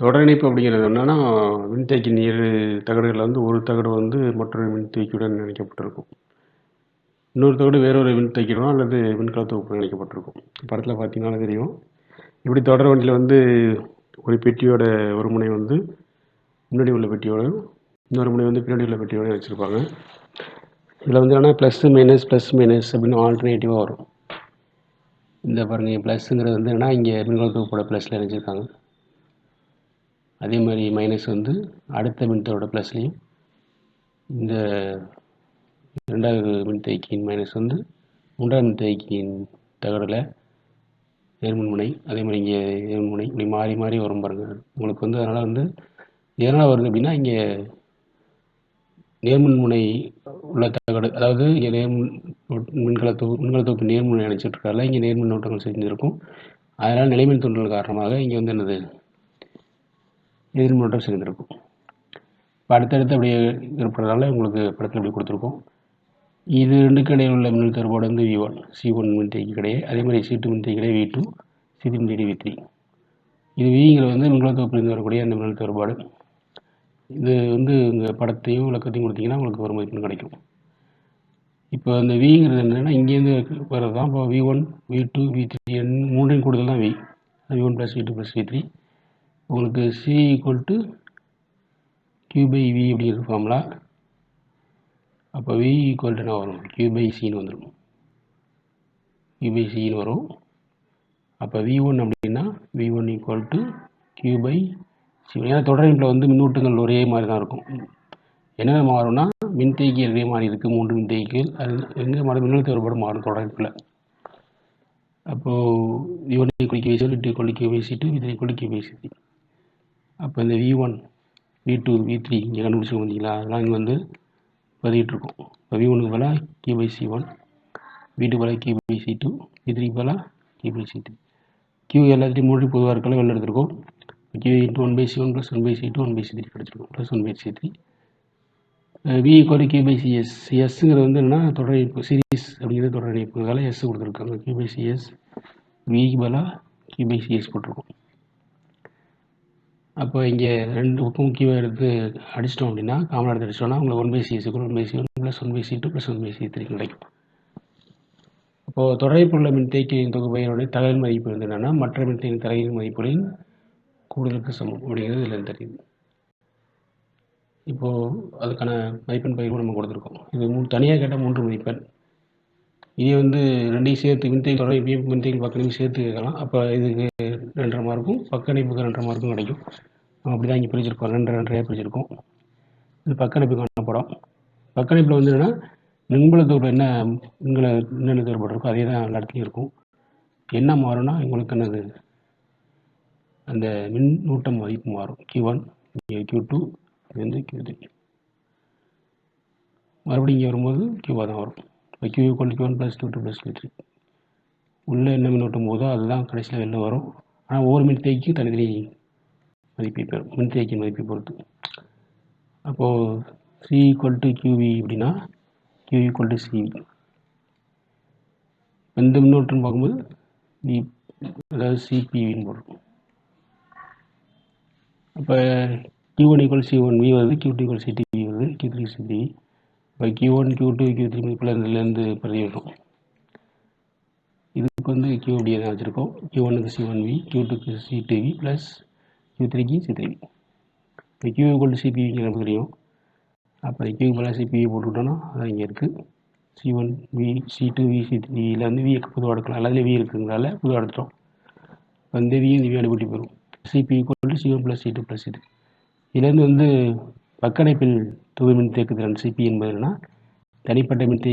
தொடர் இணைப்பு அப்படிங்கிறது என்னென்னா மின்தேக்கியின் இரு தகடுகளில் வந்து ஒரு தகடு வந்து மற்றொரு மின்தேக்கியுடன் இணைக்கப்பட்டிருக்கும். இன்னொரு தகடு வேறொரு மின்தேக்கியுடன் அல்லது மின்கல இணைக்கப்பட்டிருக்கும். படத்தில் பார்த்தீங்கன்னா தெரியும். இப்படி தொடர் வண்டியில் வந்து ஒரு பெட்டியோட ஒரு முனை வந்து முன்னாடி உள்ள பெட்டியோட இன்னொரு முனை வந்து பின்னாடி உள்ள பெட்டியோட வச்சுருப்பாங்க. இதில் வந்து என்னென்னா ப்ளஸ்ஸு மைனஸ் ப்ளஸ் மைனஸ் அப்படின்னு ஆல்டர்னேட்டிவாக வரும். இந்த பாருங்கள் ப்ளஸ்ஸுங்கிறது வந்து என்னென்னா இங்கே மின்கலத்தொகுப்போட ப்ளஸில் இணைச்சிருக்காங்க. அதே மாதிரி மைனஸ் வந்து அடுத்த மின்தோட ப்ளஸ்லேயும் இந்த ரெண்டாவது மின்தேக்கியின் மைனஸ் வந்து மூன்றாவது மின்தேக்கியின் தகடில் நேர்மின் முனை அதே மாதிரி இங்கே நேர்மின் முனை இப்படி மாறி மாறி வரும் பாருங்கள் உங்களுக்கு வந்து அதனால் வந்து எதனால் வருது அப்படின்னா இங்கே நேர்மின் முனை உள்ள தகடு அதாவது இங்கே நேர்மின் மின்கல தொகு மின்கல தொகுப்பு நேர்முனை அணைச்சிட்ருக்காருல இங்கே நேர்மின் ஓட்டங்கள் செஞ்சுருக்கும் அதனால் நிலைமின் தூண்டல் காரணமாக இங்கே வந்து என்னது? எதிர்மின்னோட்டம் சேர்ந்திருக்கும் இப்போ அடுத்தடுத்து அப்படியே இருப்பதனால உங்களுக்கு படத்தில் அப்படி கொடுத்துருக்கோம். இது ரெண்டுக்கு இடையில் உள்ள மின்னழுத்த வேறுபாடு வந்து வி ஒன் சி ஒன் மின்தேக்கி கிடையாது. அதே மாதிரி சி டூ மின்தேக்கி கிடையாது வி டூ சி த்ரீ மின்தேக்கி வி த்ரீ இது விங்கிறது வந்து மின்கல தொகுப்பிலிருந்து வரக்கூடிய அந்த மின்னழுத்த வேறுபாடு இது வந்து இந்த படத்தையும் விளக்கத்தையும் கொடுத்தீங்கன்னா உங்களுக்கு ஒரு மதிப்பெண் கிடைக்கும். இப்போ அந்த விங்கிறது என்னென்னா இங்கேருந்து வர்றது தான் இப்போ V one V two V three மூன்றையும் கூடுதல் தான் V V one plus V two plus V three உங்களுக்கு C equal to Q by V அப்படிங்கிற ஃபார்முலா அப்போ வி ஈக்குவல் டு என்ன வரும்? கியூ பை சின்னு வந்துடும் கியூ பை சின்னு வரும். அப்போ வி ஒன் அப்படின்னா V one equal to Q by C ஏன்னா தொடரில் வந்து மின்னூட்டங்கள் ஒரே மாதிரி தான் இருக்கும். என்னென்ன மாறும்னா மின்தேக்கி இதே மாதிரி இருக்குது மூன்று மின்தேக்கிகள். அது எங்கே மாறும்? மின்னழுத்த வேறுபாடு மாறும் தொடரில் அப்போது V one equal Q C two equal Q by C அப்போ இந்த V one V two V three இங்கே கண்டுபிடிச்சி வந்தீங்களா அதெல்லாம் இங்கே வந்து பதிவிட்டுருக்கோம் இப்போ வி ஒனுக்கு பதிலாக K by C one V two பதிலாக K by C two V three பதிலாக K by C three Q எல்லாத்தையும் மூடி பொதுவாக இருக்கலாம் வெளில எடுத்துருக்கோம் Q into one by C one plus one by C two one by C three கிடச்சிருக்கும் plus one by C three V equal Q by C S எஸ்ஸுங்கிறது வந்து என்னென்னா தொடர் இணைப்பு சீரிஸ் அப்படிங்கிறது தொடர் இணைப்புனால எஸ் கொடுத்துருக்காங்க கியூ பை சி எஸ் விக்கு பதிலாக கியூ பை போட்டிருக்கோம் அப்போ இங்கே ரெண்டு பக்கம் முக்கியமாக எடுத்து அடிச்சிட்டோம் அப்படின்னா காமன் எடுத்து அடிச்சிட்டோம்னா உங்களுக்கு one by C one by C one plus one by C two plus one by C three கிடைக்கும். அப்போது தொடர்புள்ள மின்தேக்கியின் தொகுப்பையினுடைய தகவல் மதிப்பு வந்து என்னென்னா மற்ற மின்தேக்கியின் தலையின் மதிப்புகளின் கூடுதலுக்கு சமம் அப்படிங்கிறது இதில் தெரியுது. இப்போது அதுக்கான மதிப்பெண் பயிர்வு நம்ம கொடுத்துருக்கோம். இது மூணு தனியாக கேட்டால் மூன்று மதிப்பெண். இதே வந்து ரெண்டையும் சேர்த்து மின்தேக்கி தொடர் இணைப்பு மின்தேக்கி பக்கத்தையும் சேர்த்து கேட்கலாம். அப்போ இதுக்கு ரெண்டரை மார்க்கும் பக்கணைப்புக்கு ரெண்டரை மார்க்கும் கிடைக்கும். நம்ம அப்படி தான் இங்கே பிரிச்சிருக்கோம். ரெண்டு ரெண்டரையாக பிரிச்சிருக்கோம். இது பக்கணைப்புக்கான படம். பக்கணைப்பில் வந்து என்னென்னா மின்பலத்தோட என்ன மின்கல மின்னணு வேறுபாடு அதே தான் எல்லா இடத்துலையும் இருக்கும். என்ன மாறும்னா உங்களுக்கு என்னது? அந்த மின்னூட்டம் மதிப்பு மாறும். கியூ ஒன் கியூ டூ இது வந்து கியூ த்ரீ மறுபடியும் இங்கே வரும்போது கியூவாக தான் வரும். இப்போ Q equal Q one plus two two plus three உள்ளே என்ன மின்னோட்டம் போதோ அதுதான் கடைசியில் வெளில வரும். ஆனால் ஒவ்வொரு மின்தேக்கியும் தனித்தனி மதிப்பை பெறும். மின்தேக்கியின் மதிப்பை பொறுத்து. அப்போது சி ஈக்குவல் டு கியூவி அப்படின்னா கியூ ஈக்குவல் டு சிவி எந்த மின்னோட்டம் பார்க்கும்போது வி அதாவது சிபிவின்னு போடுறோம். அப்போ Q one equal C one V வருது Q two equal C TV வருது கியூ த்ரீ சி டிவி இப்போ Q one Q two Q three மதிப்பில் இதுலேருந்து பதிவிடுறோம் இதுக்கு வந்து கியூ அப்படியே தான் வச்சுருக்கோம். கியூ ஒனுக்கு சி ஒன் வி கியூ டூக்கு C two V plus Q த்ரீக்கு சி த்ரீ வி இப்போ கியூ ஈக்குவல் டு சிபிவிக்கு நமக்கு தெரியும். அப்போ கியூ மேலே சிபிவி போட்டுக்கிட்டோன்னா அதான் இங்கே இருக்குது C one V C two V C த்ரீயில் வந்து விக்கு புதுவாக எடுக்கலாம் எல்லாத்துலேயும் வி இருக்குங்கிறனால புதுவாக எடுத்துட்டோம் இப்போ இந்த வி இந்த வி அடிபட்டு போயிடும் CP equal C one plus C two plus C three இதுலேருந்து வந்து பக்கடைப்பில் தொகுதி மின்தேக்கு திறன் சிபி என்பது என்னன்னா தனிப்பட்ட மின்தேக்கி